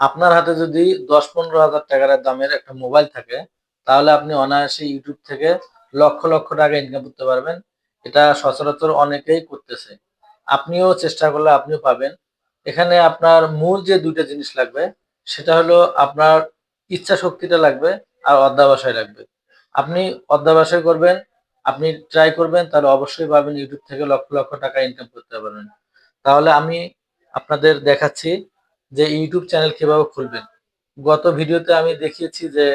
আপনার হাতে যদি দশ পনেরো হাজার টাকার দামের একটা মোবাইল থাকে, তাহলে আপনি অনায়াসে ইউটিউব থেকে লক্ষ লক্ষ টাকা ইনকাম করতে পারবেন। এটা সচরাচর অনেকেই করতেছে। আপনিও চেষ্টা করলে আপনিও পাবেন। এখানে আপনার মূল যে দুইটা জিনিস লাগবে, সেটা হলো আপনার ইচ্ছা শক্তিটা লাগবে আর অধ্যাবসায় লাগবে। আপনি অধ্যাবসায় করবেন, আপনি ট্রাই করবেন, তাহলে অবশ্যই পাবেন ইউটিউব থেকে লক্ষ লক্ষ টাকা ইনকাম করতে পারবেন। তাহলে আমি আপনাদের দেখাচ্ছি যে ইউটিউব চ্যানেল কীভাবে খুলবেন। গত ভিডিওতে আমি দেখিয়েছি যে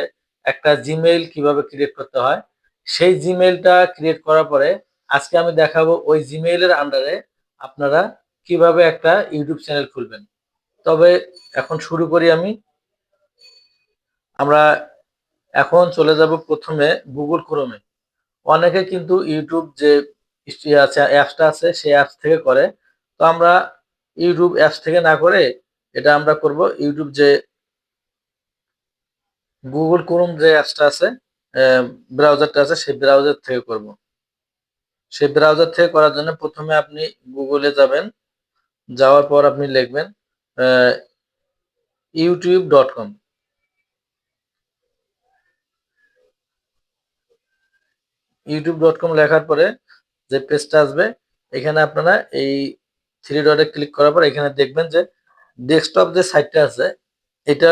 একটা জিমেইল কীভাবে ক্রিয়েট করতে হয়। সেই জিমেইলটা ক্রিয়েট করার পরে আজকে আমি দেখাবো ওই জিমেইলের আন্ডারে আপনারা কীভাবে একটা ইউটিউব চ্যানেল খুলবেন। তবে এখন শুরু করি আমি। আমরা এখন চলে যাব প্রথমে গুগল ক্রোমে অনেকে কিন্তু ইউটিউব যে অ্যাপসটা আছে সেই অ্যাপস থেকে করে। তো আমরা ইউটিউব অ্যাপস থেকে না করে এটা আমরা করব ইউটিউব যে গুগল ক্রোম যে অ্যাপসটা আছে ব্রাউজারটা আছে, সেই ব্রাউজার থেকে করব। সেই ব্রাউজার থেকে করার জন্য প্রথমে আপনি গুগলে যাবেন, যাওয়ার পর আপনি লিখবেন YouTube dot com. YouTube dot com লেখার পরে যে পেজটা আসবে, এখানে আপনারা এই থ্রি ডটে ক্লিক করার পর এখানে দেখবেন যে ডেস্কটপ যে সাইটটা আছে, এটা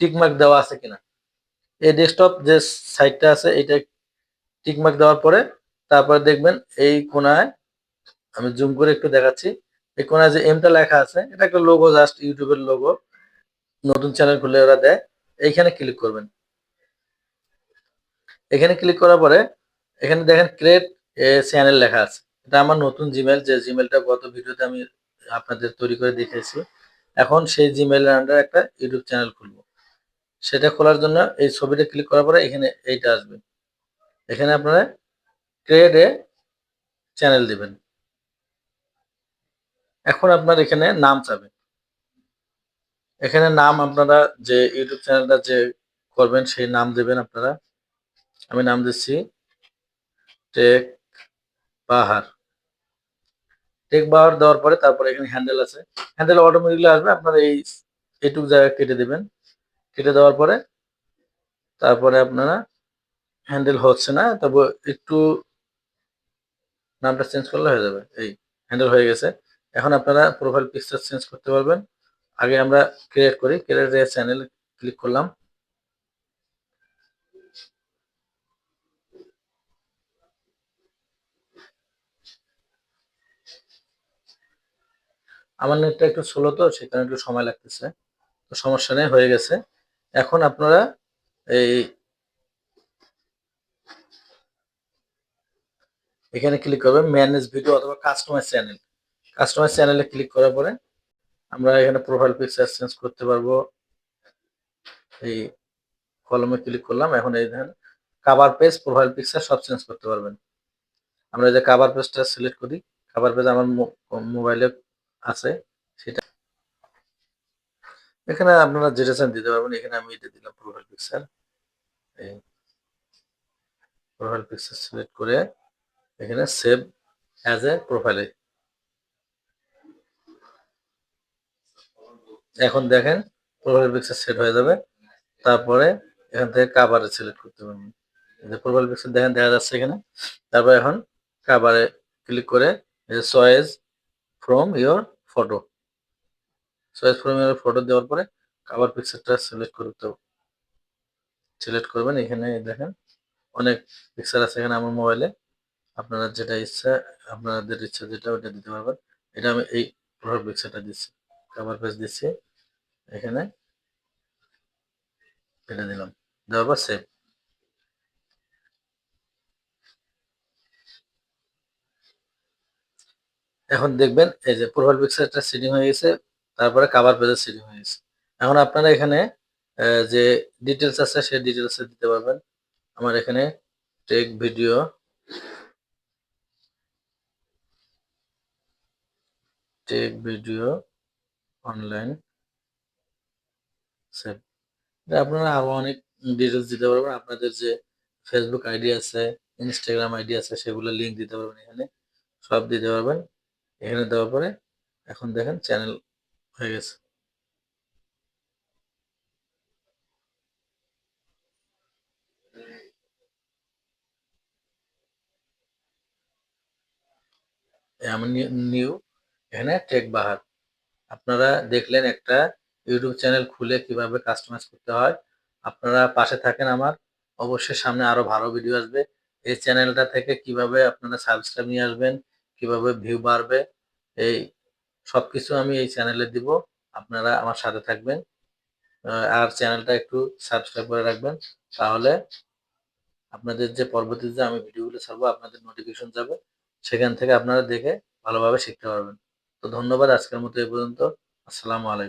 টিকমার্ক দেওয়া আছে কিনা? এই ডেস্কটপ যে সাইটটা আছে, এটা টিকমার্ক দেওয়ার পরে তারপরে দেখবেন এই কোনায় আমি জুম করে একটু দেখাচ্ছি, এই কোনায় যে এমটা লেখা আছে, এটা একটা লোগো জাস্ট ইউটিউবের লোগো নতুন চ্যানেল খুলে ওরা দেয়, এইখানে ক্লিক করবেন। এখানে ক্লিক করার পরে, এখানে দেখেন ক্রিয়েট চ্যানেল লেখা আছে। এটা আমার নতুন জিমেল যে জিমেলটা গত ভিডিওতে আমি আপনাদের তৈরি করে দেখিয়েছি। এখন সেই জিমেলের আন্ডার একটা ইউটিউব চ্যানেল খুলবো। সেটা খোলার জন্য এই ছবিটা ক্লিক করার পরে এখানে এইটা আসবে। এখানে আপনারা ক্রিয়েট এ চ্যানেল দিবেন। এখন আপনার এখানে নাম চাবে। এখানে নাম আপনারা যে ইউটিউব চ্যানেলটা যে করবেন সেই নাম দেবেন আপনারা। আমি নাম দিচ্ছি টেক বাহার টেক বাহার দেওয়ার পরে তারপরে এখানে হ্যান্ডেল আছে। হ্যান্ডেল অটোমেটিকলি আসবে, আপনারা এই এটুক জায়গা কেটে দেবেন। কেটে দেওয়ার পরে তারপরে আপনারা হ্যান্ডেল হচ্ছে না তবে একটু নামটা চেঞ্জ করলে হয়ে যাবে। এই হ্যান্ডেল হয়ে গেছে। এখন আপনারা প্রোফাইল পিকচার চেঞ্জ করতে পারবেন। আগে আমরা ক্রিয়েট করি ক্রিয়েট চ্যানেল ক্লিক করলাম। আমার নেটটা একটু স্লো তো, সেখানে একটু সময় লাগতেছে। তো সমস্যা নেই, হয়ে গেছে। এখন আপনারা এই এখানে ক্লিক করবেন ম্যানেজ ভিডিও অথবা কাস্টমাইজ চ্যানেল কাস্টমাইজ চ্যানেলে ক্লিক করার পরে আমরা এখানে প্রোফাইল পিকচার চেঞ্জ করতে পারব। এই কলমে ক্লিক করলাম, এখন এই দেখেন কাভার পেজ প্রোফাইল পিকচার সব চেঞ্জ করতে পারবেন। আমরা যে কাভার পেজটা সিলেক্ট করি কাভার পেজ আমার মোবাইলে আছে, সেটা এখানে আপনারা যেটা চান দিতে পারবেন, এখানে আমি এটা দিলাম profile picture profile picture select করে এখানে সেভ অ্যাজ এ। প্রোফাইলে এখন দেখেন প্রোফাইল পিকচার সেট হয়ে যাবে, তারপরে এখান থেকে কাভারে সিলেক্ট করতে পারবেন। প্রোফাইল পিকচার দেখেন, দেখা যাচ্ছে এখানে। তারপর এখন কাভারে ক্লিক করে choice from your photo choice from your photo দেওয়ার পরে কাভার পিকচারটা সিলেক্ট করতে সিলেক্ট করবেন, এখানে দেখেন অনেক পিকচার আছে এখানে আমার মোবাইলে আপনারা যেটা ইচ্ছা, আপনাদের ইচ্ছা যেটা ওটা দিতে পারবেন। এটা আমি এই প্রোফাইল পিকচারটা দিচ্ছি কাভার পেজ দিচ্ছি। এখানে এটা দিলাম, দেওয়ার পর সেভ এখন দেখবেন এই যে প্রোফাইল পিকচারটা সেটিং হয়ে গেছে, তারপরে কাভার পেজের সেটিং হয়ে গেছে। এখন আপনারা এখানে যে ডিটেলস আছে, সেই ডিটেলস দিতে পারবেন। আমার এখানে tech video tech video online save আপনারা আরও অনেক ডিটেলস দিতে পারবেন। আপনাদের যে ফেসবুক আইডি আছে ইনস্টাগ্রাম আইডি আছে, সেগুলো লিংক দিতে পারবেন এখানে। সব দিতে পারবেন। এখানে দেওয়ার পরে এখন দেখেন চ্যানেল হয়ে গেছে। আমি নিউ এখানে টেক বাহার আপনারা দেখলেন একটা ইউটিউব চ্যানেল খুলে কীভাবে কাস্টমাইজ করতে হয়। আপনারা পাশে থাকেন আমার, অবশ্যই সামনে আরও ভালো ভিডিও আসবে। এই চ্যানেলটা থেকে কীভাবে আপনারা সাবস্ক্রাইব নিয়ে আসবেন কীভাবে ভিউ বাড়বে, এই সবকিছু আমি এই চ্যানেলে দিব। আপনারা আমার সাথে থাকবেন। আর চ্যানেলটা একটু সাবস্ক্রাইব করে রাখবেন। তাহলে আপনাদের যে পরবর্তীতে আমি ভিডিওগুলো ছাড়বো, আপনাদের নোটিফিকেশন যাবে। সেখান থেকে আপনারা দেখে ভালোভাবে শিখতে পারবেন। তো ধন্যবাদ আজকের মতো এই পর্যন্ত। আসসালামু আলাইকুম।